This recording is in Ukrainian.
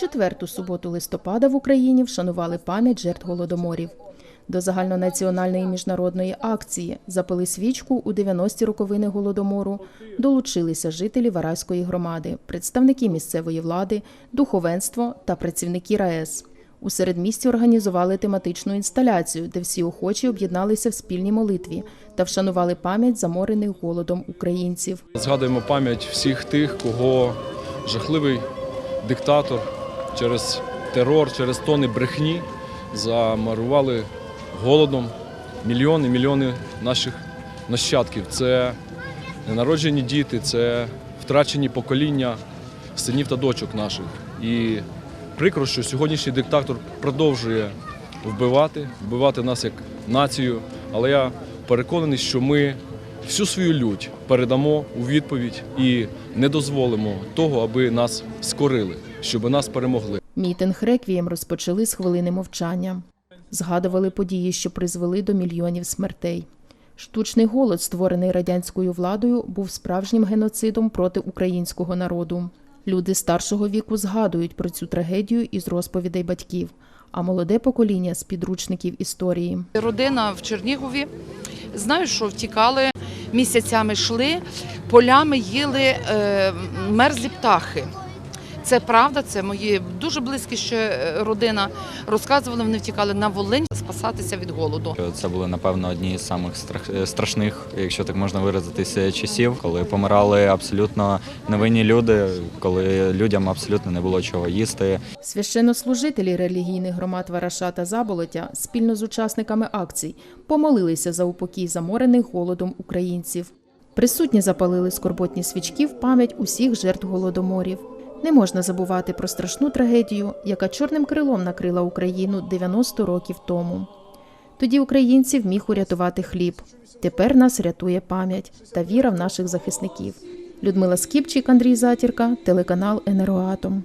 Четверту суботу листопада в Україні вшанували пам'ять жертв голодоморів. До загальнонаціональної міжнародної акції запили свічку у 90-ті роковини голодомору. Долучилися жителі Вараської громади, представники місцевої влади, духовенство та працівники РаЕС. У середмісті організували тематичну інсталяцію, де всі охочі об'єдналися в спільній молитві та вшанували пам'ять заморених голодом українців. Згадуємо пам'ять всіх тих, кого жахливий диктатор через терор, через тони брехні замарували голодом мільйони, мільйони наших нащадків. Це ненароджені діти, це втрачені покоління синів та дочок наших. І прикро, що сьогоднішній диктатор продовжує вбивати, вбивати нас як націю. Але я переконаний, що ми всю свою лють передамо у відповідь і не дозволимо того, аби нас скорили, щоб нас перемогли. Мітинг реквієм розпочали з хвилини мовчання. Згадували події, що призвели до мільйонів смертей. Штучний голод, створений радянською владою, був справжнім геноцидом проти українського народу. Люди старшого віку згадують про цю трагедію із розповідей батьків, а молоде покоління з підручників історії. Родина в Чернігові. Знаю, що втікали, місяцями йшли, полями їли е, мерзлі птахи. Це правда, це мої дуже близькі ще е, родина. Розказували, вони втікали на Волинь спасатися від голоду. Це були напевно одні з самих страх- страшних, якщо так можна виразитися, часів, коли помирали абсолютно невинні люди, коли людям абсолютно не було чого їсти. Священнослужителі релігійних громад Вараша та Заболотя спільно з учасниками акцій помолилися за упокій заморених голодом українців. Присутні запалили скорботні свічки в пам'ять усіх жертв голодоморів. Не можна забувати про страшну трагедію, яка чорним крилом накрила Україну 90 років тому. Тоді українців міг урятувати хліб. Тепер нас рятує пам'ять та віра в наших захисників. Людмила Скіпчик, Андрій Затірка, телеканал Енергоатом.